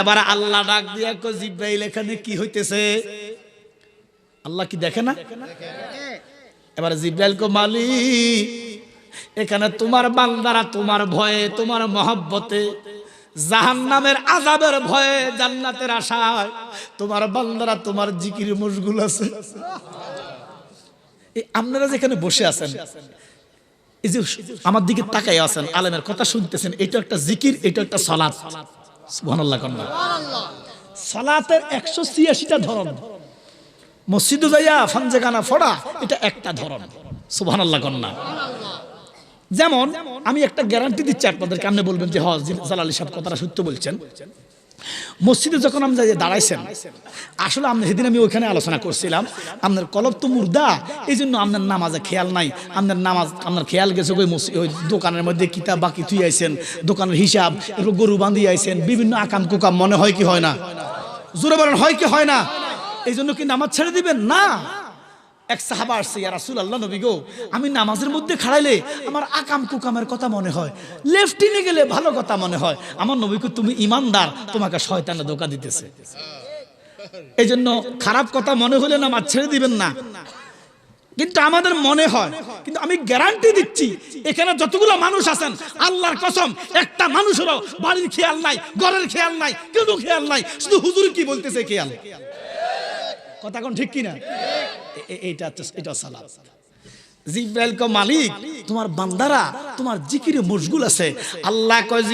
এবার আল্লাহ ডাক দিয়া কো জিব্রাইল, এখানে কি হইতেছে? আল্লাহ কি দেখে না? এবার জিব্রাইল কো মালিক, এখানে তোমার বান্দারা তোমার ভয়ে, তোমার মহব্বতে, জাহান্নামের আজাবের ভয়ে জান্নাতের আশায় তোমার বান্দারা তোমার জিকির মশগুল আছে। আপনারা যেখানে বসে আছেন, এই যে আমার দিকে তাকাই আছেন, আলেমের কথা শুনতেছেন, এটা একটা জিকির, এটা একটা সালাত। সুবহানাল্লাহ কন্যা সালাতের একশো ছিয়াশিটা ধরন। মসজিদে যাইয়া ফানজেগানা ফোড়া এটা একটা ধরন। সুবহানাল্লাহ কন্যা যেমন আমি একটা গ্যারান্টি দিচ্ছি আপনাদের আপনি বলবেন যে হজ জালালি সাহেব কথাটা সত্য বলছেন। মসজিদে যখন আপনি দাঁড়াইছেন, আসলে আপনি সেদিন আমি ওইখানে আলোচনা করছিলাম, আপনার কলব তো মুর্দা এই জন্য আপনার নামাজে খেয়াল নাই, আপনার নামাজ, আপনার খেয়াল গেছে ওই ওই দোকানের মধ্যে কিতাব বাকি তুই আইছেন, দোকানের হিসাব, এরপর গরু বান্ধি আইছেন, বিভিন্ন আকাম কুকাম, মনে হয় কি হয় না? জোরে বলেন, হয় কি হয় না? এই জন্য কি নামাজ ছেড়ে দিবেন? না। এক সাহাবা আসছে, ইয়া রাসূল আল্লাহ নবী গো, আমি নামাজের মধ্যে খাড়াইলে আমার আকাম কুকামের কথা মনে হয়, লেফটিনে গেলে ভালো কথা মনে হয়, আমার নবীকে তুমি ইমানদার, তোমাকে শয়তানে ধোকা দিতেছে। এই জন্য খারাপ কথা মনে হলে নামাজ ছেড়ে দিবেন না। কিন্তু আমাদের মনে হয়, কিন্তু আমি গ্যারান্টি দিচ্ছি, এখানে যতগুলো মানুষ আছেন, আল্লাহর কসম, একটা মানুষেরও বাড়ির খেয়াল নাই, ঘরের খেয়াল নাই কেউ খেয়াল নাই, শুধু হুজুর কি বলতেছে খেয়াল? কথা কোন ঠিক কিনা? এটা এটা সালাত জিব্রাইল কো মালিক বান্দারা আছে। আল্লাহ কয়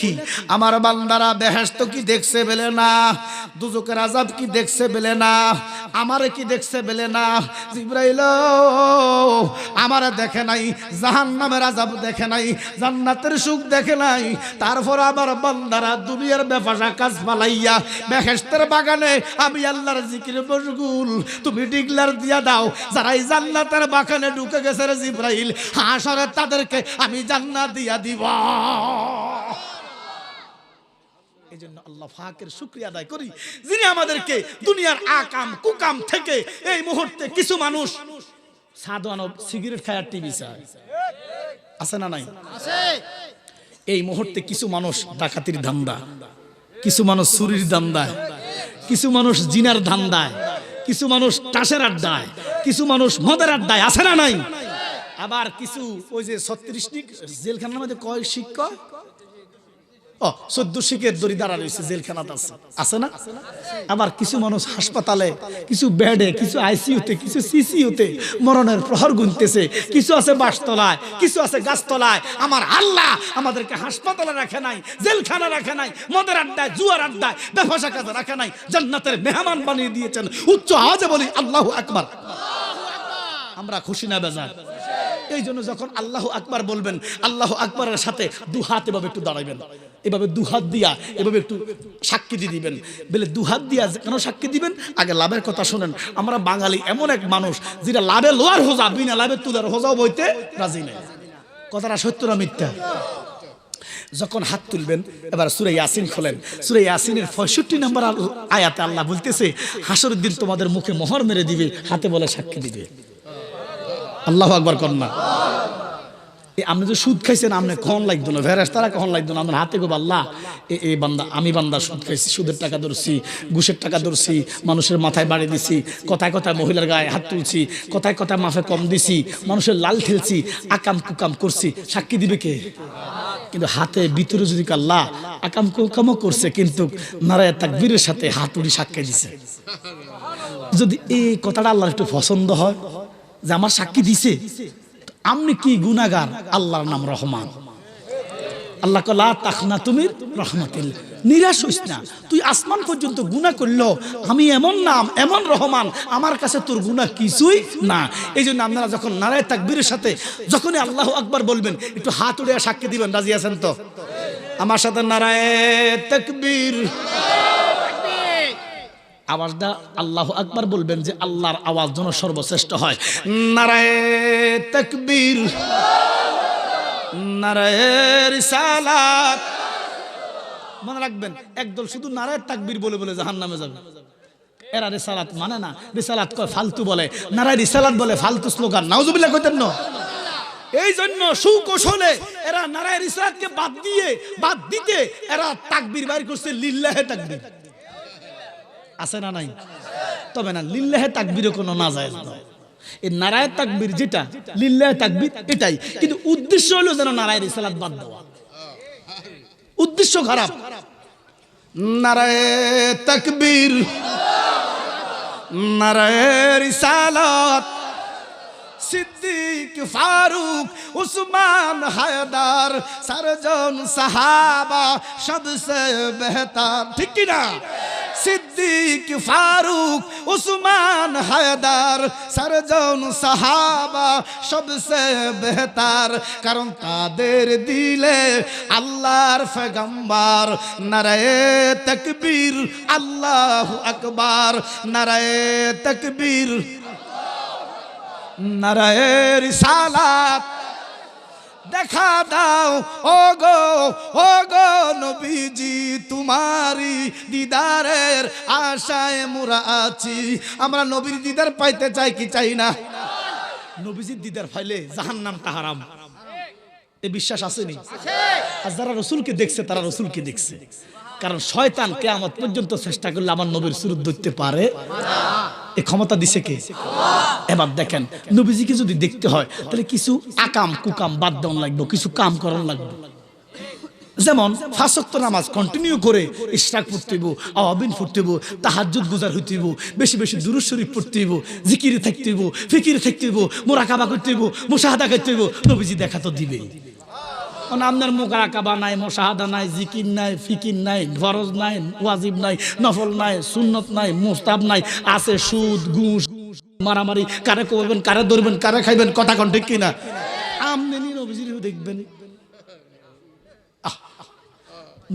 কি, আমার বান্দারা বেহেশত কি দেখছে বেলে না কি দেখছে বেলে না, আমারে কি দেখছে বেলে না? দেখে নাই, জাহান্নামের আজাব দেখে নাই, জান্নাতের সুখ দেখে নাই। তারপর আমার বান্দারা দুনিয়ার বেফাসা কাজ পালাইয়া বেহেশতের বাগানে আমি আল্লাহর জিকিরে মশগুল। তুমি ডিগলার দিয়া দাও যারা জান্নাতের বাগানে ঢুকে গেছে রে জিব্রাইল, হাসরে তাদেরকে আমি জান্নাত দিয়া দিব। কিছু মানুষ আছে না নাই? এই কিছু মানুষ ডাকাতির ধান্দা, কিছু মানুষ ধান্দায় কিছু মানুষ জিনার ধান্দায়। কিছু মানুষ টাসের আড্ডায়, কিছু মানুষ মদের আড্ডায়, আছে না নাই? আবার কিছু ওই যে ছত্রিশটি জেলখানার মধ্যে কয় শিক্ষক? ও আছে। না? আবার কিছু মানুষ হাসপাতালে, কিছু কিছু কিছু মরণের প্রহর গুনতেছে। কিছু আছে কিছু আছে গাছতলায়। আমার আল্লাহ আমাদেরকে হাসপাতালে রাখে নাই রাখে নাই, মদের আড্ডায়, জুয়ার আড্ডায় রাখে নাই মেহমান বানিয়ে দিয়েছেন। উচ্চ আওয়াজে বলি, আল্লাহ আকবার। আমরা খুশি না বেজার? এই জন্য যখন আল্লাহ আকবার বলবেন, আল্লাহ আকবরের সাথে দু হাত এভাবে একটু দাঁড়াবেন এভাবে দু হাত দিয়া এভাবে একটু সাক্ষী দিয়ে দিবেন। বলে দু হাত দিয়া কেন সাক্ষী দিবেন? আগে লাভের কথা শোনেন, আমরা বাঙালি এমন এক মানুষ যেটা লাভে লোয়ার হোজা, বিনা লাভে তুলার হোজাও বইতে রাজি নেই। কথাটা সত্য না মিথ্যা? যখন হাত তুলবেন, এবার সুরে ইয়াসিন খোলেন। সুরে ইয়াসিনের পঁয়ষট্টি নম্বর আয়াতে আল্লাহ বলতেছে হাসর দিন তোমাদের মুখে মোহর মেরে দিবে, হাতে বলে সাক্ষী দিবে। আল্লাহ আকবার কন্যা আপনি যে সুদ খাইছেন, আপনি কখন লাগতো না? ভেরাস তারা কখন লাগতো না? আপনার হাতে গো আল্লাহ। এই বান্দা, আমি বান্দা সুদ খাইছি, সুদের টাকা ধরছি, ঘুষের টাকা ধরছি, মানুষের মাথায় বাড়ি দিছি, কথায় কথায় মহিলার গায়ে হাত তুলছি, কথায় কথায় মাফে কম দিছি, মানুষের লাল ঠেলছি, আকাম কুকাম করছি। সাক্ষী দিবে কে? কিন্তু হাতে ভিতরে যদি আল্লাহ আকাম কুকামও করছে, কিন্তু নারায় তাকবীরের সাথে হাত উড়ি সাক্ষী দিছে। যদি এই কথাটা আল্লাহর একটু পছন্দ হয় যে আমার সাক্ষী দিছে আপনি কি গুনাগার আল্লাহর নাম রহমান। আল্লাহ কলা তাখনা তুমি রহমাতিল। নিরাশ হইস না। তুই আসমান পর্যন্ত গুনাহ করল, আমি এমন নাম, এমন রহমান, আমার কাছে তোর গুনাহ কিছুই না। এই জন্য আপনারা যখন নারায় তাকবীরের সাথে, যখনই আল্লাহ আকবার বলবেন, একটু হাত উড়ে সাক্ষী দিবেন, রাজি আছেন তো? আমার সাথে নারায় তাকবীর। আওয়াজটা আল্লাহ আকবার বলবেন যে আল্লাহর আওয়াজ যেন সর্বশ্রেষ্ঠ হয়। নারায় তকবীর, নারায় রিসালাত। মনে রাখবেন, একদল শুধু নারায় তাকবীর বলে বলে জাহান নামে যাবে। এরা রিসালাত মানে না, রিসালাত কয় ফালতু বলে। নারায় রিসালাত বলে ফালতু স্লোগান, নাউজুবিল্লাহ কইতেন না। এই জন্য সুকৌশলে এরা নারায়ণ ইসলামকে বাদ দিয়ে, বাদ দিতে এরা তাকবির বাইর করছে লিল্লাহে তাকবির। আছে না নাই? তবে না, লিল্লাহে তাকবিরও কোনো না যায় এই নারায়ণ তাকবির যেটা, লিল্লাহে তাকবির এটাই। কিন্তু উদ্দেশ্য হলো যেন নারায়ণ ইসলাম বাদ দেওয়া। উদ্দেশ্য খারাপ। নারায় তাকবীর নারায় রিসালাত সিদ্দিক, ফারুক, উসমান হায়দার, সারজন সাহাবা সবসে বেহতার। ঠিক কি না সিদ্দিক, ফারুক, উসমান হায়দার, সারজন সাহাবা সবসে বেহতার। কারণ তাদের দিলে আল্লাহর ফেগম্বার। নারায়ে তকবীর, আল্লাহ আকবার। নারায়ে তকবীর নারায়ের সালাত দেখা দাও ও গো ও গো নবীজি তোমারি দিদারের আশায় মোরা আছি। আমরা নবীর দিদার পাইতে চাই কি চাই না? নবীজির দিদার ফাইলে জাহান্নামটা হারাম। এ বিশ্বাস আসেনি আর যারা রসুলকে দেখছে, তারা রসুলকে দেখছে। কারণ শয়তান কেয়ামত পর্যন্ত চেষ্টা করলে আমার নবীর সুরত ধরতে পারে। এ ক্ষমতা দিছে কে? এবার দেখেন, নবীজিকে যদি দেখতে হয়, তাহলে কিছু আকাম কুকাম বাদ দেওয়ান লাগবে, কিছু কাম করার লাগবে। যেমন ফাঁসক্ত নামাজ কন্টিনিউ করে ইশরাক পড়তে হইব, আওয়াবিন পড়তে হইব, তাহাজ্জুদ গুজার হইতে হইব, বেশি বেশি দুরুদ শরীফ পড়তে হইব, জিকিরে থাকতে হইব, ফিকিরে থাকতে হইব, মোরাকাবা করতে হইব, মুশাহাদা করতে হইব, নবীজি দেখা তো দিবেই। মানে আপনার মোকারাকাবা নাই, মোশাহাদা নাই, জিকির নাই, ফিকির নাই, ফরজ নাই, ওয়াজিব নাই, নফল নাই, সুন্নত নাই মুস্তাব নাই, আছে সুদ, ঘুষ মারামারি, কারে করবেন কারে ধরবেন, কারে খাইবেন, কথা কন ঠিক কিনা? আমনি নবীজির দেখবেন।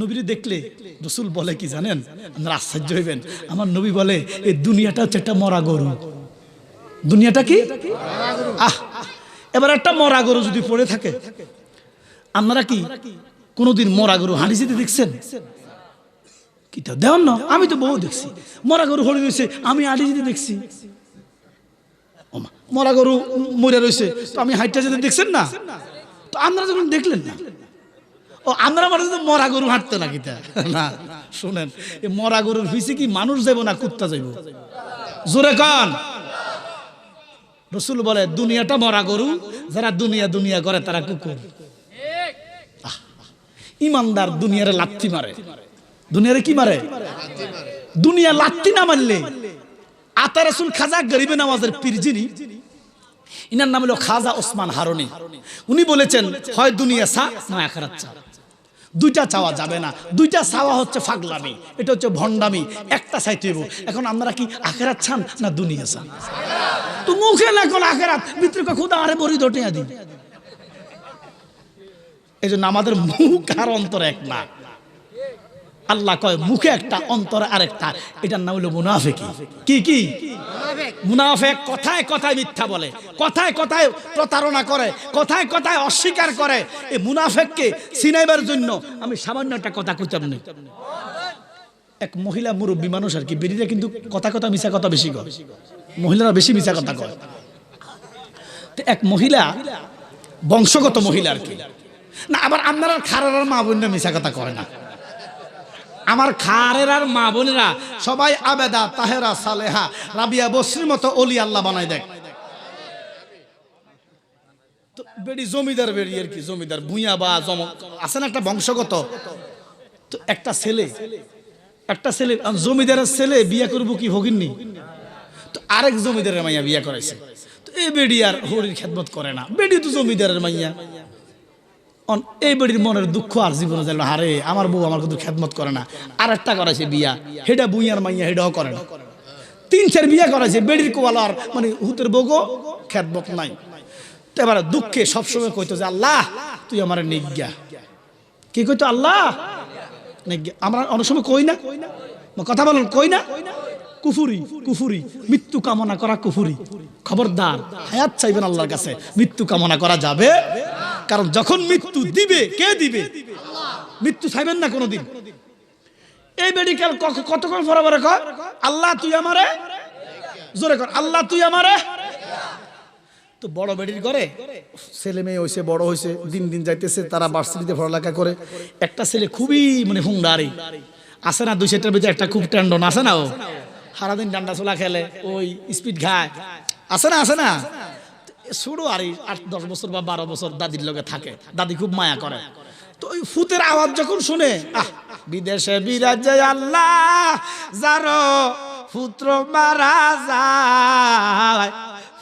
নবীরে দেখলে রসুল বলে কি জানেন? আপনারা আশ্চর্য হইবেন। আমার নবী বলে এই দুনিয়াটা হচ্ছে একটা মরা গরু। দুনিয়াটা কি? আহ, এবার একটা মরা গরু যদি পড়ে থাকে, আপনারা কি কোনোদিন মরা গরু হাঁড়ি যেতে দেখছেন? কি তো দেওয়ান না, আমি তো বহু দেখছি। মরা গরু হলে রয়েছে, আমি আড়ি যেতে দেখছি। মরা গরু মরে রয়েছে তো আমি হাইটটা যেতে দেখছেন না, তো আপনারা যখন দেখলেন না, ও আমরা মানে তো মরা গরু হাঁটতে তা। না, শুনেন, এই মরা গরুর হইছে কি, মানুষ যাইব না, কুত্তা যাইব। জোরে কান। রসুল বলে, দুনিয়াটা মরা গরু, যারা দুনিয়া দুনিয়া করে, তারা কুকুর। ইমানদার দুনিয়ারে লাত্তি মারে। দুনিয়ারে কি মারে? দুনিয়া লাত্তি না মারলে আতা রসুল খাজা গরিবে নামাজের পীর যিনি, ইনার নাম হলো খাজা ওসমান হারুনি। উনি বলেছেন, হয় দুনিয়া সা না আখারাত চা। দুইটা চাওয়া যাবে না। দুইটা চাওয়া হচ্ছে ফাগলামি, এটা হচ্ছে ভণ্ডামি। একটা চাইতে হইব, এখন আপনারা কি আখেরাত চান না দুনিয়া চান? তো মুখে না কোন আখেরাত, ভিতরে খুদা আরে বড়ি দোটে আদি। এই জন্য আমাদের মুখ আর অন্তর এক না। আল্লাহ কয়, মুখে একটা, অন্তরে আরেকটা। এটার নাম হলো মুনাফেকি। কি কি? মুনাফেক কথায় কথায় মিথ্যা বলে, কথায় কথায় প্রতারণা করে, কথায় কথায় অস্বীকার করে। এই মুনাফেককে সিনাইবার জন্য আমি সামান্য একটা কথা কইতাম না। এক মহিলা মুরব্বী মানুষ আর কি, বেরিয়ে কিন্তু কথা কথা মিশা কথা বেশি কয়। মহিলারা বেশি মিশা কথা কয়। এক মহিলা, বংশগত মহিলা আর কি। না, আবার আপনারা খারার মা বোনরা মিশা কথা কয় না। আমার খারের আর মা বোনেরা সবাই আবেদা, তাহেরা, সালেহা, রাবিয়া বসরির মতো অলি আল্লাহ বানাই দেখ। বেড়ি জমিদার বেড়ি আর কি, জমিদার, ভুইয়া বা জম, আছে না একটা বংশগত? তো একটা ছেলে একটা ছেলে জমিদারের ছেলে বিয়ে করব কি ভগিননি? তো আরেক জমিদারের মাইয়া বিয়ে করাইছে। তো এই বেড়ি আর হরির খেদমত করে না। বেড়ি তো জমিদারের মাইয়া। এই বেড়ির মনের দুঃখ আর জীবনে যাইল হারে আমার বউ আমার কিন্তু খেদমত করে না। আর একটা করাইছে বিয়া। হেডা বুইয়ার মাইয়া হেডাও করে না। তিন, চার বিয়া করাইছে বেড়ির কোয়ালার মানে হুতের বউগো, খেদমত নাই। এবার দুঃখে সবসময় কইতো যে, আল্লাহ, তুই আমার নিজ্ঞা। কি কইতো? আল্লাহ, নিজ্ঞা। আমরা অনেক সময় কই না। কথা বলুন, কই না? কুফুরি কুফুরি, মৃত্যু কামনা করা কুফুরি। খবরদার, হায়াত চাইবেন আল্লাহর কাছে, মৃত্যু কামনা করা যাবে কারণ যখন মৃত্যু দিবে, কে দিবে? মৃত্যু চাইবেন না কোনোদিন। এই মেডিকেল কতক্ষণ পরে কর আল্লাহ তুই আমারে জোরে কর, আল্লাহ তুই আমারে তো বড় বেডির করে ছেলে মেয়ে হয়েছে বড় হয়েছে দিন দিন যাইতেছে, তারা ভার্সিটিতে পড়ালেখা করে। একটা ছেলে খুবই মানে হুংডারি আসে না দুই সেটার ভিতরে একটা খুব ট্যান্ডন আছে না ও? সারাদিন ডান্ডা চোলা খেলে, ওই স্পিড খায়। আছে না আছে না? ছোড়ো আর আট, দশ বছর বা বারো বছর দাদির লগে থাকে। দাদি খুব মায়া করে। তো ওই ফুতের আওয়াজ যখন শুনে, আহ, বিদেশে বিরাজে আল্লাহ, যারো পুত্র মারা যায়।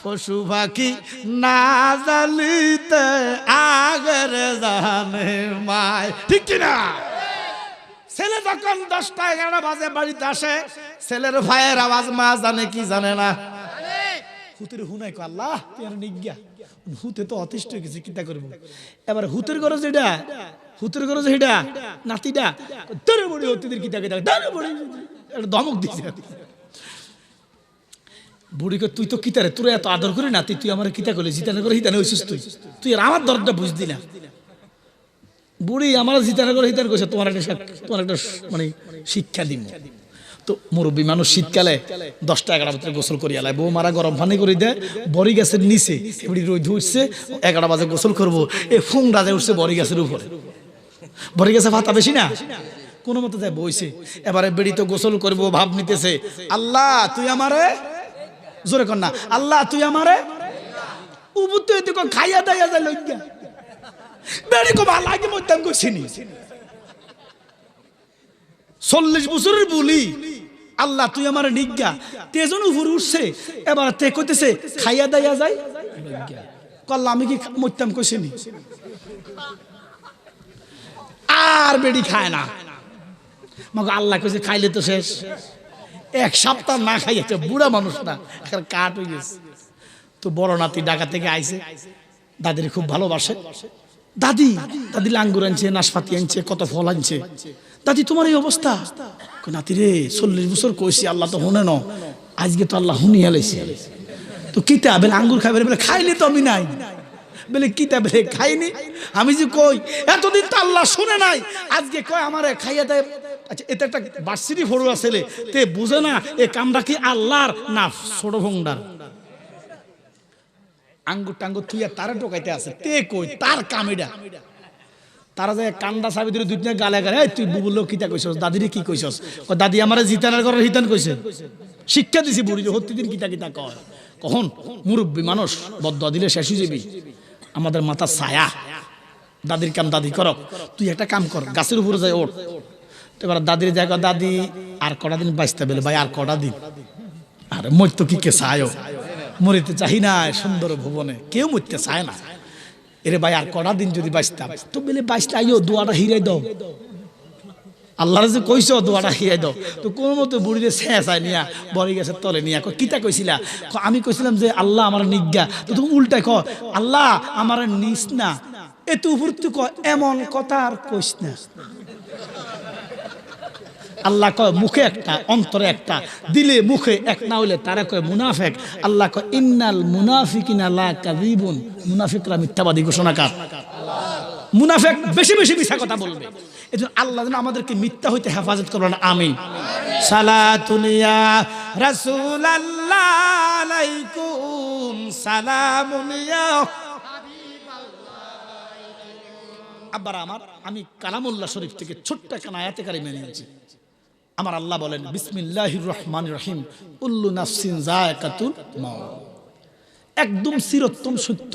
পশু পাখি না জালিতে আগের জানে মায়। ঠিক কিনা? ছেলে যখন দশটা এগারোটা বাজে বাড়িতে আসে, ছেলের ভাইয়ের আওয়াজ মা জানে কি জানে না। হুতের হুনাই আল্লাহ নিজ্ঞা হুতে তো অতিষ্ঠ হয়ে গেছে, কিতা করব? এবার হুতের গরজ এটা? হুতের গরজ এটা? নাতিটা? ধরে বড়ি অতিদের কিতা কিতা ধরে বড়ি একটা ধমক দিছে। বুড়িকে তুই তো কিতারে তোর এত আদর করি না, তুই আমার কিতা করলি জিতানে করে হিতানে হইছিস তুই? তুই আর আমার দরদটা বুঝদি না। বুড়ি, আমার জিতানে করে হিতানে কইছে, তোমার একটা তোমার একটা মানে শিক্ষা দিব তো মুরব্বী মানুষ শীতকালে দশটা এগারো ভিতরে গোসল করিয়া লাই। বউ মারা গরম পানি করে দেয়, বড়ি গাছের নিচে এবারে রোদ উঠছে এগারো বাজে গোসল করব এ ফুং রাজে উঠছে বড়ি গাছের উপরে। বড়ি গাছে ভাতা বেশি না? কোনো মতো যায় বইছে, এবারে বেড়ি তো গোসল করব, ভাব নিতেছে, আল্লাহ, তুই আমারে? জোরে কর না, আল্লাহ, তুই আমারে? উবুতে খাইয়া দাইয়া যায় লজ্ঞা বেড়ি কো ভালো লাগে মধ্যম করছিনি চল্লিশ বছরের বলি। আল্লাহ, তুই আমার নিজ্ঞা। তেজন উপর উঠছে, এবার তে কইতেছে, খাইয়া দাইয়া যায় কল্লা, আমি কি মরতাম কইছিনি? আর বেড়ি খায় না। মাগো, আল্লাহ কইছে, খাইলে তো শেষ। এক সপ্তাহ না খাইয়েছে, বুড়া মানুষ না কাঠ হয়ে গেছে। তো বড় নাতি ঢাকা থেকে আইছে। দাদির খুব ভালোবাসে। দাদি দাদি লাঙ্গুর আনছে, নাশপাতি আনছে, কত ফল আনছে। দাদি, তোমার এই অবস্থা? নাতি রে, চল্লিশ বছর কইছি, আল্লাহ তো শুনে ন আজকে তো আল্লাহ শুনি আলাইছে তো কিতা বেলে আঙ্গুর খাইবে বলে খাইলে তো আমি নাই। বলে কিতা বেলে খাইনি, আমি যে কই, এতদিন তো আল্লাহ শুনে নাই, আজকে কয় আমারে খাইয়া দেয়। আচ্ছা এটা একটা বার্সিটি ফড়ুয়া ছেলে তে বুঝে না, এ কামটা কি আল্লাহর না ছোট ভঙ্গার আঙ্গুর টাঙ্গুর থুইয়া তারা টোকাইতে আছে, তে কই, তার কামিডা তারা যে কান্দা ধরে দুই তিনটা গালে গালে, "এই, তুই বুবুল কিতা কইছস দাদিরে কি কইছস ক দাদি আমারে জিতানের ঘরের হিতান কইছে শিক্ষা দিছি বুড়ি যে হত্যি দিন কিতা কিতা কয়। কখন মুরব্বী মানুষ বদ্ধ দিলে শেষ যাবি। আমাদের মাথা ছায়া। দাদির কাম দাদি কর তুই একটা কাম কর, গাছের উপরে যাই ওঠ। এবার দাদির জায়গা দাদি, আর কটা দিন বাঁচতে পেলে ভাই, আর কটা দিন? আরে, মরতে কি কে চায়ও মরিতে চাহি না সুন্দর ভুবনে। কেউ মরতে চায় না। এরে ভাই, আর কটা দিন যদি বাঁচতাম? তো বলে বাঁচতে আইও, দোয়াটা হিরাই দাও। আল্লাহর যে কইছ দোয়াটা হিরাই দাও। তো কোন মতো বুড়িরে শেষ নিয়া, বড়ি গেছে তলে নিয়া। কো কিতা কইছিলা? আমি কইছিলাম যে, আল্লাহ আমার নিজ্ঞা। তো তুমি উল্টাই ক আল্লাহ আমার নিস না। এত উপর তুই ক এমন কথা আর কইস না। আল্লাহ কয়, মুখে একটা, অন্তরে একটা। দিলে মুখে এক, না হইলে তারা কয়, মুনাফেক। আল্লাহ কয়, ইন্নাল মুনাফিকিন মুনাফিকরা মিথ্যাবাদী ঘোষণাকার। মুনাফেক বেশি বেশি মিথ্যা কথা বলবে। এজন্য আল্লাহ যেন আমাদেরকে মিথ্যা হইতে হেফাজত করবেন আমিন। সালাতুনিয়া রাসূলুল্লাহ আমার, আমি কালামুল্লাহ শরীফ থেকে ছোট্ট একটা আয়াতে মেনে নিয়েছি আমার আল্লাহ বলেন, বিসমিল্লাহির রহমান রহিম উল্লু নাফসিন জায়কাতুল একদম চিরোত্তম সত্য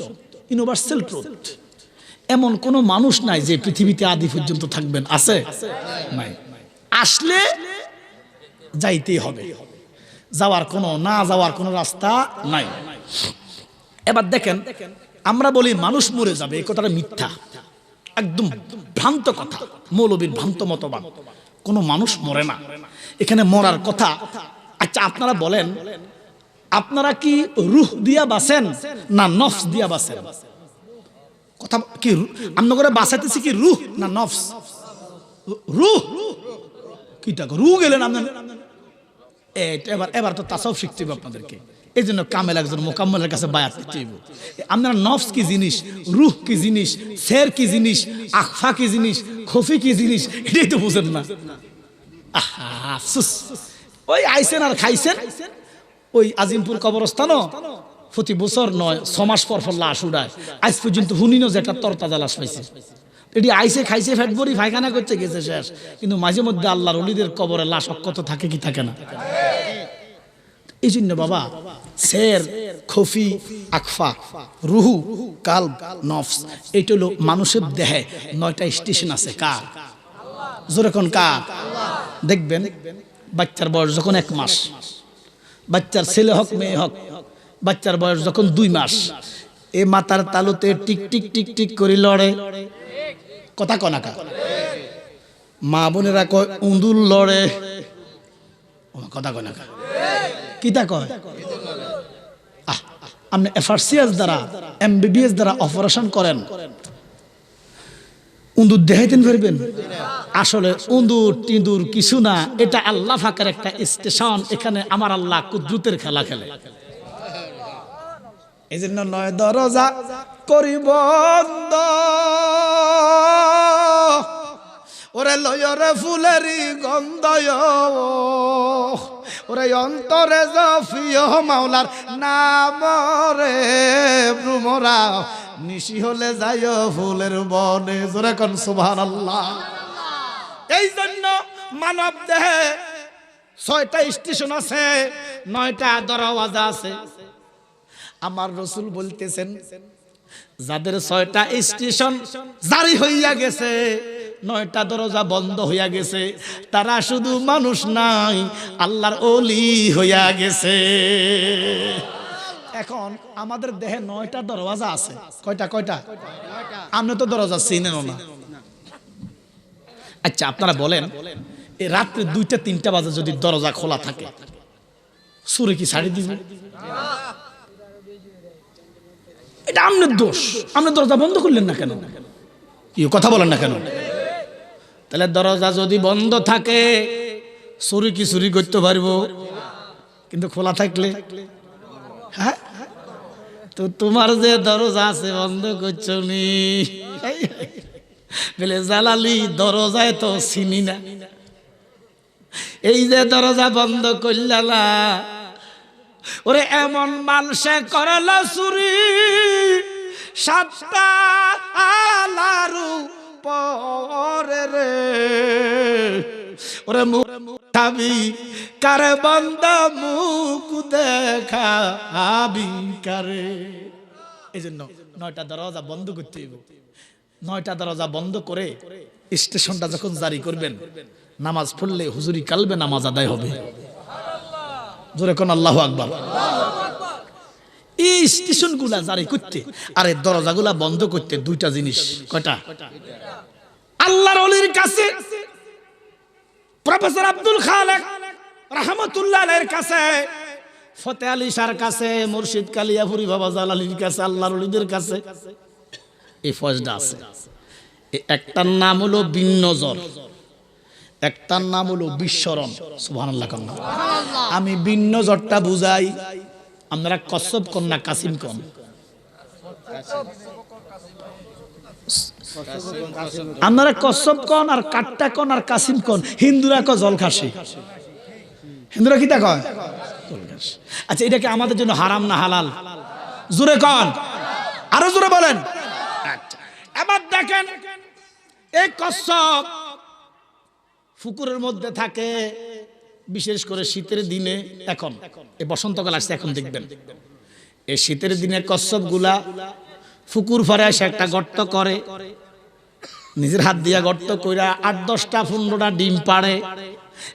ইউনিভার্সাল ট্রুথ এমন কোন মানুষ নাই যে পৃথিবীতে আদি পর্যন্ত থাকবেন, আছে? নাই। আসলে যাইতেই হবে। যাওয়ার কোনো, না যাওয়ার কোনো রাস্তা নাই। এবার দেখেন, আমরা বলি মানুষ মরে যাবে, এই কথাটা মিথ্যা। একদম ভ্রান্ত কথা, মৌলবীর ভ্রান্ত মতবাদ। কোনো মানুষ মরে না। এখানে মরার কথা। আচ্ছা আপনারা বলেন, আপনারা কি রুহ দিয়া বাসেন না নফস দিয়া বাসেন কথা কি আমরা করে বাসাইতেছি কি রুহ না নফস? রুহ? কি রুহ গেলেন আপনার? এবার এবার তো তাসাও শিখতে হবে আপনাদেরকে। এই জন্য কামেল একজন মোকাম্মলের কাছে বায়াত আপনার নফস কি জিনিস? রুহ কি জিনিস? শের কি জিনিস? আখফা কি জিনিস? খফি কি জিনিস? এটাই তো বুঝেন না। আফসোস। ওই আইসেন আর খাইছেন? ওই আজিমপুর কবরস্থানও প্রতি বছর নয়, ছ মাস পর পর লাশ উড়ায়। আজ পর্যন্ত হুনিনো যে একটা তরতাজা লাশ পাইছে। এটি আইসে খাইছে ফ্যাট ভরি, পায়খানা করতে গেছে শেষ। কিন্তু মাঝে মধ্যে আল্লাহর অলিদের কবরে লাশ অক্ষত থাকে কি থাকে না? এই জন্য বাবা শের খফি, আকফা, রুহু কাল নফস। এইটা হলো মানুষের দেহে নয়টা স্টেশন আছে। কার? কোন কার? দেখবেন বাচ্চার বয়স যখন এক মাস, বাচ্চার ছেলে হোক, মেয়ে হোক, বাচ্চার বয়স যখন দুই মাস, এ মাতার তালুতে টিক টিক টিক টিক করে লড়ে। কথা কনাকা মা বোনেরা কয় উন্দুর লড়ে। কথা কনাকা কিতা কয়? আপনি এফআরসিএস দ্বারা এমবিবিএস দ্বারা অপারেশন করেন। উন্দুর দেখাইতেন পারবেন আসলে উন্দুর টিন্দুর কিছু না, এটা আল্লাহ ফাঁকের একটা স্টেশন এখানে আমার আল্লাহ কুদ্রুতের খেলা খেলে। এই জন্য নয় দরজা করি বন্ধ। ওরে লয়রে ফুলেরি গন্ধয়। ওরে অন্তরে জফিয় মাওলার নাম রে ভ্রমরা নিশি হলে যায় ফুলের বনে, জোরে কোন সুবহানাল্লাহ। এই জন্য মানব দেহে ছয়টা স্টেশন আছে, নয়টা দরওয়াজা আছে। আমার রসুল বলতেছেন, যাদের ছয়টা স্টেশন জারি হইয়া গেছে নয়টা দরজা বন্ধ হইয়া গেছে। তারা শুধু মানুষ নাই, আল্লাহর অলি হইয়া গেছে। এখন আমাদের দেহে নয়টা দরওয়াজা আছে। কয়টা কয়টা? আপনি তো দরজা চিনেন না। আচ্ছা আপনারা বলেন রাত্রে দুইটা, তিনটা বাজে যদি দরজা খোলা থাকে, সুরে কি ছাড়ি দিবে? এটা আপনার দোষ। আপনি দরজা বন্ধ করলেন না কেন? কথা বলেন না কেন? তাহলে দরজা যদি বন্ধ থাকে, চুরি কি চুরি করতে পারব? কিন্তু খোলা থাকলে? হ্যাঁ? তো তোমার যে দরজা আছে, বন্ধ করছ নি? বলে, জালালি, দরজায় তো চিনি না। এই যে দরজা বন্ধ করলালা ওরে, এমন মালসে করলা চুরি। সাতটা আলারু পরে রে। ওরে মুখ খাবি কারে বন্ধ মুখ দেখাবি কারে? এই জন্য নয়টা দরজা বন্ধ করতে হইব। নয়টা দরজা বন্ধ করে স্টেশনটা যখন জারি করবেন, নামাজ পড়লে হুজুরি কালবে নামাজ আদায় হবে। জোরে কোন আল্লাহ আকবার। এই স্টেশনগুলা জারি করতে, আর এই দরজাগুলা বন্ধ করতে দুইটা জিনিস। কয়টা? আল্লাহর অলির কাছে, প্রফেসর আব্দুল খালেক রহমতুল্লাহ এর কাছে, ফতে আলী শাহর কাছে, মুর্শিদ কালিয়াপুরি বাবা জালালির কাছে, আল্লাহর অলিদের কাছে। এই ফজটা আছে। একটার নাম হলো বিন্নজর, একটার নাম হলো বিশ্বরণ সুবহানাল্লাহ আমি ভিন্ন জটটা বুঝাই। আপনারা কশ্যপ কন না, কাসিম কন আপনারা কশ্যপ কন আর কাট্টা কন আর কাসিম কন হিন্দুরা ক জল খাসি। হিন্দুরা কি কয়? আচ্ছা এটাকে আমাদের জন্য হারাম না হালাল? জোরে কন। আরও জোরে বলেন। আচ্ছা এবার দেখেন, এই কশ্যপ ফুকুরের মধ্যে থাকে বিশেষ করে শীতের দিনে এখন, এই বসন্তকাল আসছে, এখন দেখবেন। এই শীতের দিনে কচ্ছপগুলা ফুকুর ফরে এসে একটা গর্ত করে, নিজের হাত দিয়া গর্ত কইরা আট দশটা পনেরোটা ডিম পাড়ে,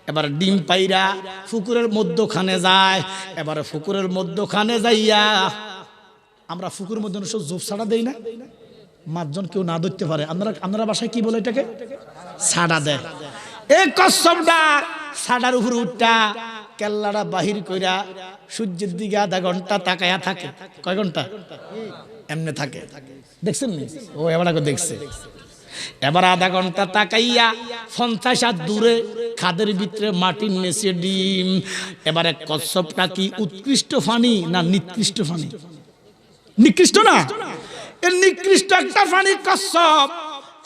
এবার ডিম পাইরা ফুকুরের মধ্যখানে যায়, এবার ফুকুরের মধ্যখানে যাইয়া আমরা ফুকুরের মধ্যে সব জোপ ছাড়া দেই না। মাছজন কেউ না ধরতে পারে। আপনারা আপনারা বাসায় কি বলে এটাকে? ছাড়া দেয়। এই কচ্ছপটা ছাড়ার উপর উঠটা, কেল্লাটা বাহির কইরা সূর্যের দিকে আধা ঘণ্টা তাকায়া থাকে। কয় ঘণ্টা? এমনি থাকে। দেখছেন নি? ও, এবার দেখছে। এবার আধা ঘণ্টা তাকাইয়া পঞ্চাশ হাত দূরে খাদের ভিতরে মাটির নেচে ডিম। এবারে কচ্ছপটা কি উৎকৃষ্ট ফানি না নিকৃষ্ট ফানি? নিকৃষ্ট না? এর নিকৃষ্ট একটা ফানি কচ্ছপ।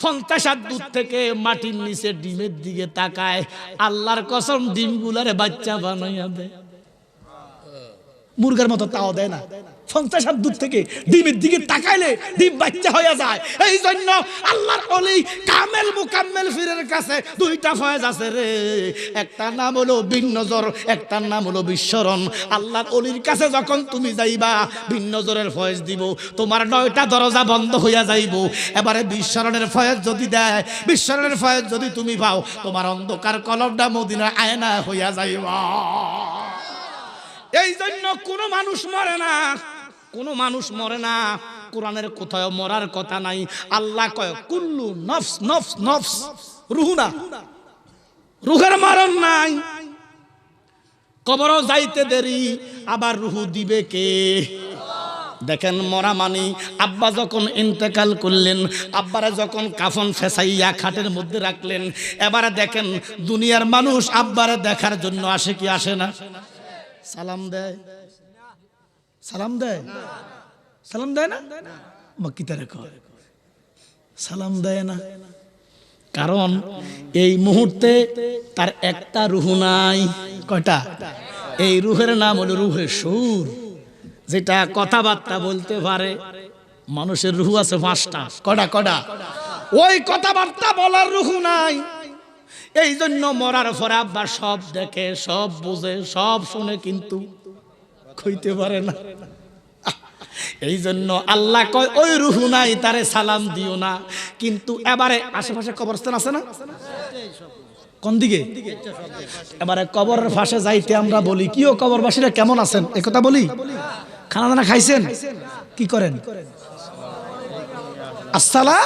পঞ্চাশ দূর থেকে মাটির নিচে ডিমের দিকে তাকায় আল্লাহর কসম ডিমগুলারে বাচ্চা বানাইয়া দেয়। মুরগার মতো তাও দেয় না। পঞ্চাশ দূর থেকে ডিমের দিকে তাকাইলে ডিম বাচ্চা হয়ে যায়। এই জন্য আল্লাহর অলি কামেল মুকাম্মেল ফিরের কাছে দুইটা ফয়েজ আছে রে। একটা নাম হলো বিন্নজর, একটা নাম হলো বিশ্বরণ। আল্লাহর অলির কাছে যখন তুমি যাইবা, বিন্নজরের ফয়েজ দিব। তোমার নয়টা দরজা বন্ধ হইয়া যাইব। এবারে বিশ্বরণের ফয়েজ যদি দেয়, বিশ্বরণের ফয়েজ যদি তুমি পাও, তোমার অন্ধকার কলমটা মদিনা আয়না হইয়া যাইবা। এই জন্য কোনো মানুষ মরে না। কোনো মানুষ মরে না। কোরআনের কোথাও মরার কথা নাই। আল্লাহ কয়, কুল্লু নফস নফস নফস রুহু না রুহের মরণ নাই। কবরও যাইতে দেরি, আবার রুহু দিবে কে? দেখেন মরা মানি, আব্বা যখন ইন্তেকাল করলেন, আব্বারা যখন কাফন ফেসাইয়া খাটের মধ্যে রাখলেন, এবারে দেখেন দুনিয়ার মানুষ আব্বারে দেখার জন্য আসে কি আসে না? সালাম দেয়। সালাম দেয়? সালাম দেয় না? মক্কিতারে কয়, সালাম দেয় না। কারণ এই মুহূর্তে তার একটা রুহু নাই। কয়টা? এই রুহের নাম হলো রুহের সুর, যেটা কথাবার্তা বলতে পারে। মানুষের রুহু আছে পাঁচটা। কটা কটা ওই কথাবার্তা বলার রুহু নাই। এই জন্য মরার পরে আব্বা সব দেখে, সব বুঝে, সব শুনে কিন্তু কইতে পারে না। এই জন্য আল্লাহ কয়, ওই রুহু নাই, তারে সালাম দিও না। কিন্তু এবারে আশেপাশে কবরস্থান আছে না? কোন দিকে? এবারে কবরের ফাঁসে যাইতে আমরা বলি, কি ও কবরবাসীরা কেমন আছেন? এ কথা বলি? খানা দানা খাইছেন? কি করেন? আসসালা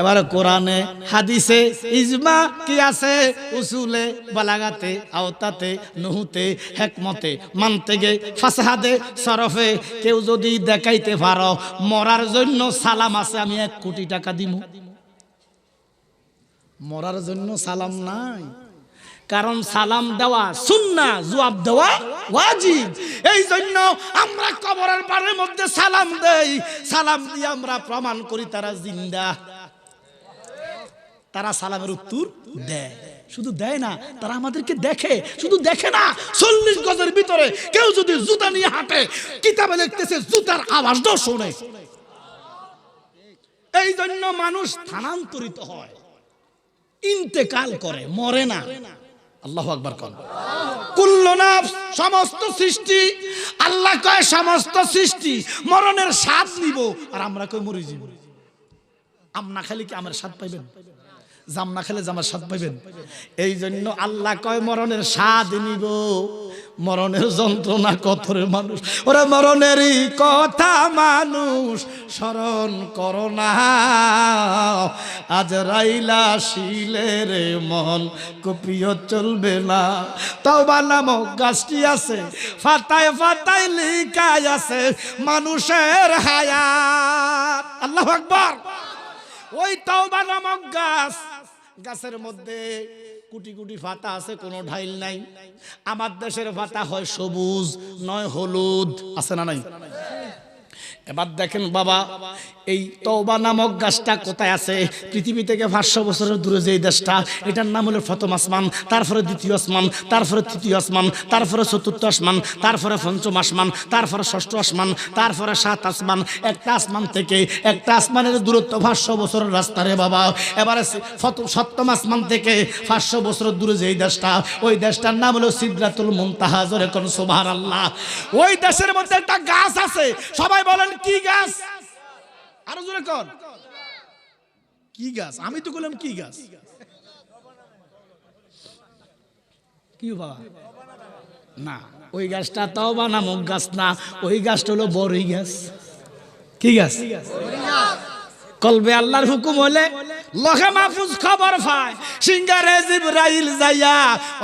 এবারে কোরআনে, হাদিসে ইজমা কি আছে? উসুলে, বালাগাতে, আওতাতে, নুহুতে, হেকমতে মানতে গে ফাসাহাদে, সরফে। কেউ যদি দেখাইতে পারো, মরার জন্য সালাম আছে, আমি এক কোটি টাকা দিমু। মরার জন্য সালাম নাই। কারণ সালাম দেওয়া সুন্না, জবাব দেওয়া ওয়াজিব। এই জন্য আমরা কবরের পাড়ের মধ্যে সালাম দেই। সালাম দিয়ে আমরা প্রমাণ করি তারা জিন্দা। তারা সালামের উত্তর দেয়। শুধু দেয় না, তারা আমাদেরকে দেখে। শুধু দেখে না, চল্লিশ গজের ভিতরে কেউ যদি জুতা নিয়ে হাঁটে, কিতাবে লিখতেছে জুতার আওয়াজটাও শোনে। এই জন্য মানুষ স্থানান্তরিত হয়। ইন্তেকাল করে, মরে না। আল্লাহ আকবার কন। কুল্লু নাফস, সমস্ত সৃষ্টি। আল্লাহ কয়, সমস্ত সৃষ্টি। মরণের স্বাদ নিব, আর আমরা কই মরে যাব? আম না খেলে কি আমার স্বাদ পাইবেন? জাম না খেলে জামার স্বাদ পাইবেন? এই জন্য আল্লাহ কয়, মরণের স্বাদ নিব। মরণের যন্ত্রণা কতরে মানুষ। ওরা মরণেরই কথা মানুষ, স্মরণ করো না। আজ রাইলা শিলের মন, কপিও চলবে না। তাও নামক গাছটি আছে, ফাতায় ফাতায় লিখাই আছে মানুষের হায়াত। আল্লাহ আকবার। ওই তাওবা নামক গাছ গাছের মধ্যে কুটি কুটি ফাতা আছে, কোনো ঢাইল নাই। আমার দেশের ফাতা হয় সবুজ, নয় হলুদ, আছে না নাই? এবার দেখেন বাবা, এই তওবা নামক গাছটা কোথায় আছে? পৃথিবী থেকে পাঁচশো বছরের দূরে যে দেশটা, এটার নাম হলো প্রথম আসমান, তারপরে দ্বিতীয় আসমান, তারপরে তৃতীয় আসমান, তারপরে চতুর্থ আসমান, তারপরে পঞ্চম আসমান, তারপরে ষষ্ঠ আসমান, তারপরে সাত আসমান। একটা আসমান থেকে একটা আসমানের দূরত্ব পাঁচশো বছরের রাস্তা রে বাবা। এবারে সপ্তম আসমান থেকে পাঁচশো বছরের দূরে যে দেশটা, ওই দেশটার নাম হলো সিদ্ধাতুল মুনতাহা। জোরে কোন সুবহান আল্লাহ ওই দেশের মধ্যে একটা গাছ আছে। সবাই বলেন কি গাছ? আরও জোরে কি গাছ? আমি তো বললাম কি গাছ? কি বাবা না, ওই গাছটা তাও বা নামক গাছ না, ওই গাছটা হলো বড়ই গাছ। কি গাছ? কলবে আল্লাহর হুকুম হলে লহে মাহফুজ খবর পায়। সিঙ্গারে জিব্রাইল যাইয়া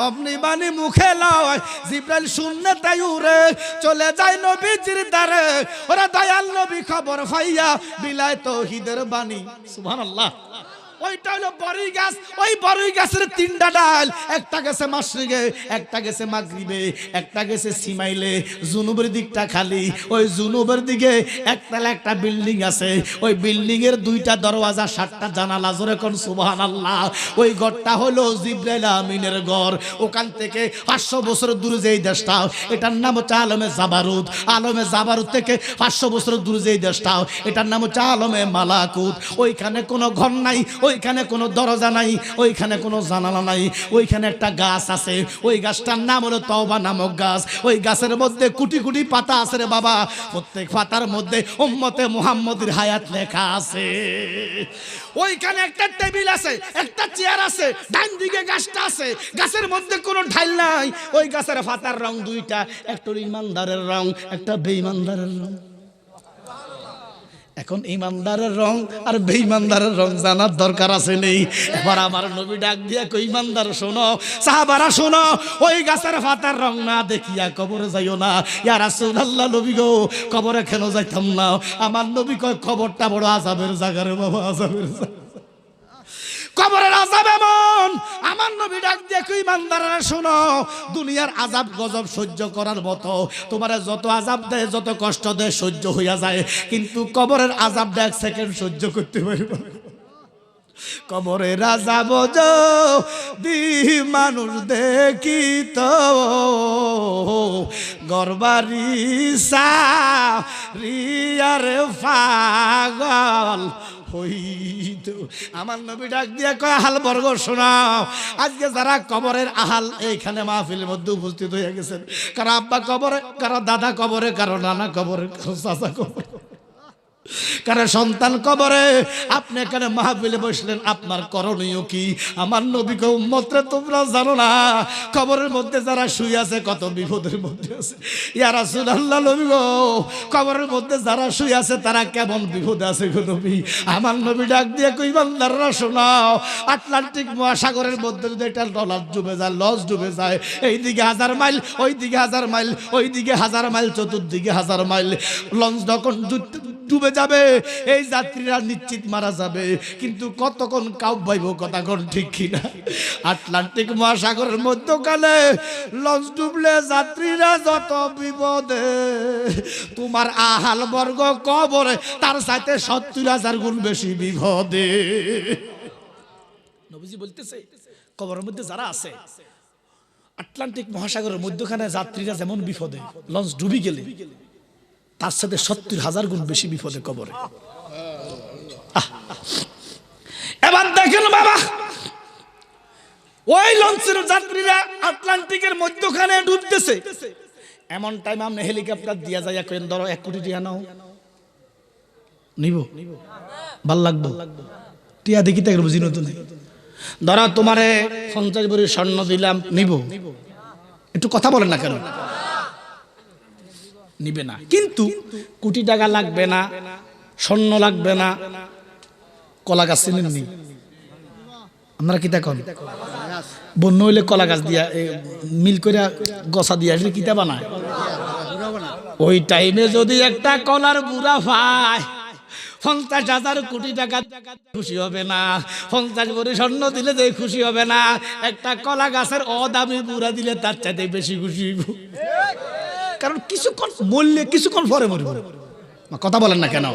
অমনি বাণী মুখে লয়। জিব্রাইল শূন্য তাই উরে চলে যায় নবীজির দ্বারে। ওরা দয়াল নবী খবর পাইয়া বিলায় তৌহিদের বাণী। সুবহানাল্লাহ। ওইটা হলো বড়ই গাছ। ওই বড়ই গাছের তিনটা ডাল। একটা গেছে মাসরিগে একটা গেছে মাগরিবে, একটা গেছে সিমাইলে। জুনুবের দিকটা খালি। ওই জুনুবের দিকে একতলা একটা বিল্ডিং আছে। ওই বিল্ডিং এর দুইটা দরওয়াজা, সাতটা জানালা, জোরে কোন সুবহান আল্লাহ ওই ঘরটা হলো জিব্রাইল আমিনের ঘর। ওখান থেকে পাঁচশো বছর দূরে যেই দেশটা, এটার নাম হচ্ছে আলমে জাবারুদ আলমে জাবারুদ থেকে পাঁচশো বছর দূরে যেই দেশটা, এটার নাম হচ্ছে আলমে মালাকুত। ওইখানে কোনো ঘর নাই ওইখানে কোনো দরজা নাই, ওইখানে কোনো জানালা নাই, ওইখানে একটা গাছ আছে। ওই গাছটার নাম হলো তওবা নামক গাছ। ওই গাছের মধ্যে কুটি কুটি পাতা আছে রে বাবা। প্রত্যেক পাতার মধ্যে উম্মতে মুহাম্মদের হায়াত লেখা আছে। ওইখানে একটা টেবিল আছে, একটা চেয়ার আছে, ডান দিকে গাছটা আছে। গাছের মধ্যে কোনো ঢাল নাই। ওই গাছের পাতার রং দুইটা, একটা ইমানদারের রং, একটা বেঈমানদারের রং। এখন ইমানদারের রং আর বেঈমানদারের রং জানার দরকার আছে নেই। এবার আমার নবী ডাক দিয়া কই ইমানদার, শোনো, সাহাবারা, শোনো, ওই গাছের পাতার রং না দেখিয়া কবরে যাইও না। ইয়া রাসূলুল্লাহ, নবী গো, কবরে কেন যাইতাম না? আমার নবী কয় খবরটা বড় আজাবের জায়গারে বাবা আজাবের জায়গা। কবরের আজাব এমন শোনো, দুনিয়ার আজাব গজব সহ্য করার মতো। তোমার যত আজাব দেয়, যত কষ্ট দেয়, সহ্য হইয়া যায়। কিন্তু কবরের আজাব এক সেকেন্ড সহ্য করতে পারবে না। কবরের আজাব দি মানুষ দেখি তো গরবারি রিয়ারে পাগল। হইতো। আমার নবী ডাক দিয়ে কয়, আহাল বর্গ শোনাও। আজকে যারা কবরের আহাল এইখানে মাহফিলের মধ্যে উপস্থিত হয়ে গেছেন, কারও আব্বা কবরে, কারও দাদা কবরে, কারও নানা কবরে, কারও চাচা কবরে। কারণ সন্তান কবরে, আপনি এখানে মাহফিলে বসলেন, আপনার করণীয় কি? আমার নবীকে উম্মতরে তোমরা জানো না, কবরের মধ্যে যারা শুই আছে, কত বিপদের মধ্যে আছে। ইয়া রাসূলুল্লাহ নবী গো, কবরের মধ্যে যারা শুই আছে, তারা কেমন বিপদে আছে গো নবী? আমার নবী ডাক দিয়ে কই, বান্দাররা শোনাও আটলান্টিক মহাসাগরের মধ্যে যদি একটা ডলার ডুবে যায়, লস ডুবে যায়, এইদিকে হাজার মাইল ওই দিকে হাজার মাইল ওই দিকে হাজার মাইল, চতুর্দিকে হাজার মাইল, লঞ্চ যখন ডুব- যাবে, এই যাত্রীরা নিশ্চিত মারা যাবে। কিন্তু কতক্ষণ কাউ পাইব কথা কোন ঠিক কিনা? আটলান্টিক মহাসাগরের মধ্যকালে লঞ্চ ডুবলে যাত্রীরা যত বিপদে, তোমার আহাল বর্গ কবরে, তার সাথে সত্তর হাজার গুণ বেশি বিপদে। নবীজি বলতেছে, কবরের মধ্যে যারা আছে, আটলান্টিক মহাসাগরের মধ্যখানে যাত্রীরা যেমন বিপদে, লঞ্চ ডুবি গেলে তার সাথে সত্তর হাজার গুণ বেশি বিপদে কবরে! এবার দেখেন বাবা, ওই লঞ্চের যাত্রীরা আটলান্টিকের মধ্যখানে ডুবতেছে। এমন টাইম আপনি হেলিকপ্টার দিয়া যায় কেন ধরো, এক কোটি টিয়া নাও। নিব? ভালো লাগবো? টিয়া দেখি তাকে বুঝি নতুন ধরা, তোমারে পঞ্চাশ ভরি স্বর্ণ দিলাম, নিব। একটু কথা বলেন না কেন? নিবে না। কিন্তু কোটি টাকা লাগবে না, স্বর্ণ লাগবে না, কলা গাছ চিনেন নি আপনারা কিতা কন? বন্য হইলে কলা গাছ দিয়া মিল করে গছা দিয়া আসলে কিতা বানায়? ওই টাইমে যদি একটা কলার বুড়া পায় পঞ্চাশ হাজার কোটি টাকা খুশি হবে না, পঞ্চাশ ভরি স্বর্ণ দিলে যে খুশি হবে না, একটা কলা গাছের অদামি বুড়া দিলে তার চাইতে বেশি খুশি। কারণ কিছুক্ষণ মরলে কিছুক্ষণ পরে মরব। কথা বলেন না কেন?